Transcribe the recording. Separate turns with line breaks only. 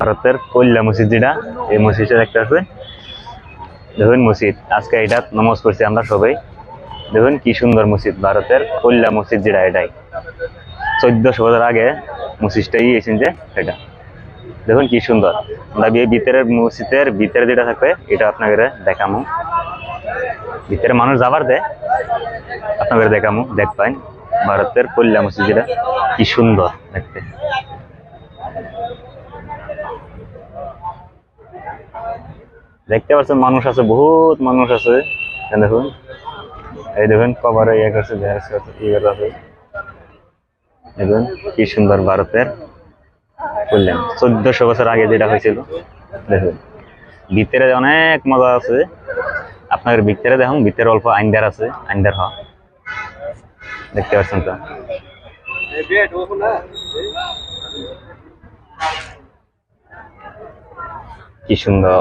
ভারতের কল্যা মসজিদ যেটা, এই মসজিদটা দেখতে পাচ্ছেন দেখুন মসজিদ, আজকে এটা নমাজ করছি আমরা সবাই। দেখুন কি সুন্দর মসজিদ, ভারতের কল্যা মসজিদ যেটা, এটাই। চোদ্দশো বছর আগে মসজিদটাই এসেছেন যে এটা। দেখুন কি সুন্দর। আমরা এই ভিতরের মসজিদের ভিতরে যেটা থাকবে, এটা আপনাকে দেখামো। ভিতরে মানুষ যাবার দেয় আপনাকে দেখামো দেখ পাই ভারতের কল্যা মসজিদ যেটা, কি সুন্দর দেখতে। দেখতে পাচ্ছেন মানুষ আছে, বহুত মানুষ আছে। দেখুন, এই দেখুন, কভারে ইয়ে করছে ইয়ে দেখুন, কি সুন্দর ভারতের বললেন চোদ্দশো বছর আগে যেটা হয়েছিল, দেখুন, ভিতরে অনেক মজা আছে। আপনাদের ভিতরে দেখুন, ভিতরে অল্প আইন্দার আছে, আইন্দার হওয়া। দেখতে পাচ্ছেন তো? কি সুন্দর।